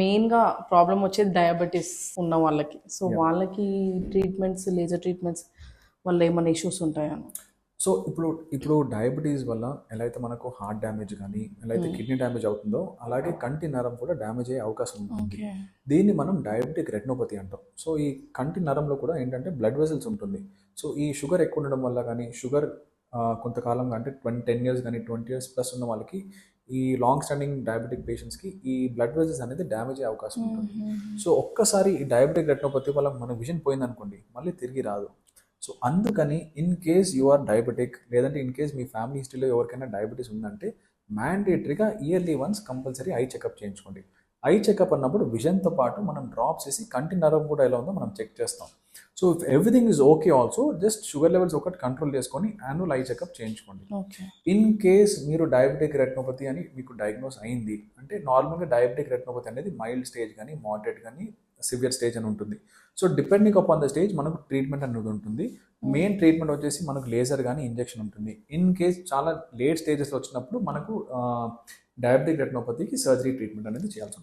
మెయిన్గా ప్రాబ్లం వచ్చేది డయాబెటీస్ ఉన్న వాళ్ళకి. సో వాళ్ళకి ట్రీట్మెంట్స్ లేజర్ ట్రీట్మెంట్స్ వల్ల ఏమైనా ఇష్యూస్ ఉంటాయా? సో ఇప్పుడు ఇప్పుడు డయాబెటీస్ వల్ల ఎలా అయితే మనకు హార్ట్ డ్యామేజ్ కానీ ఎలా అయితే కిడ్నీ డ్యామేజ్ అవుతుందో అలాగే కంటి నరం కూడా డ్యామేజ్ అయ్యే అవకాశం ఉంటుంది. దీన్ని మనం డయాబెటిక్ రెటినోపతి అంటాం. సో ఈ కంటి నరంలో కూడా ఏంటంటే బ్లడ్ వెసల్స్ ఉంటుంది. సో ఈ షుగర్ ఎక్కువ ఉండడం వల్ల కానీ షుగర్ కొంతకాలంగా అంటే ట్వంటీ టెన్ ఇయర్స్ కానీ ట్వంటీ ఇయర్స్ ప్లస్ ఉన్న వాళ్ళకి ఈ లాంగ్ స్టాండింగ్ డయాబెటిక్ పేషెంట్స్కి ఈ బ్లడ్ వెసల్స్ అనేది డ్యామేజ్ అయ్యే అవకాశం ఉంటుంది. సో ఒక్కసారి ఈ డయాబెటిక్ రెటినోపతి వల్ల మన విజన్ పోయిందనుకోండి మళ్ళీ తిరిగి రాదు. సో అందుకని in case you are diabetic లేదంటే ఇన్ కేస్ మీ ఫ్యామిలీ హిస్టరీలో ఎవరికైనా డయాబెటీస్ ఉందంటే మ్యాండేటరీగా yearly once compulsory eye checkup చేయించుకోండి. ఐ చెకప్ అన్నప్పుడు విజన్తో పాటు మనం డ్రాప్స్ వేసి కంటి నరం కూడా ఎలా ఉందో మనం చెక్ చేస్తాం. So if everything is okay also just sugar levels ఒకటి కంట్రోల్ చేసుకొని యాన్యువల్ ఐ చెకప్ చేయించుకోండి. ఇన్ కేస్ మీరు డయాబెటిక్ రెటినోపతి అని మీకు డయాగ్నోస్ అయింది అంటే నార్మల్గా డయాబెటిక్ రెటినోపతి అనేది మైల్డ్ స్టేజ్ కానీ మోడరేట్ కానీ సివియర్ స్టేజ్ అని ఉంటుంది. So depending upon the stage మనకు ట్రీట్మెంట్ అనేది ఉంటుంది. మెయిన్ ట్రీట్మెంట్ వచ్చేసి మనకు లేజర్ కానీ ఇంజెక్షన్ ఉంటుంది. ఇన్ కేస్ చాలా లేట్ స్టేజెస్లో వచ్చినప్పుడు మనకు డయాబెటిక్ రెటినోపతికి సర్జరీ ట్రీట్మెంట్ అనేది చేయాల్సి ఉంటుంది.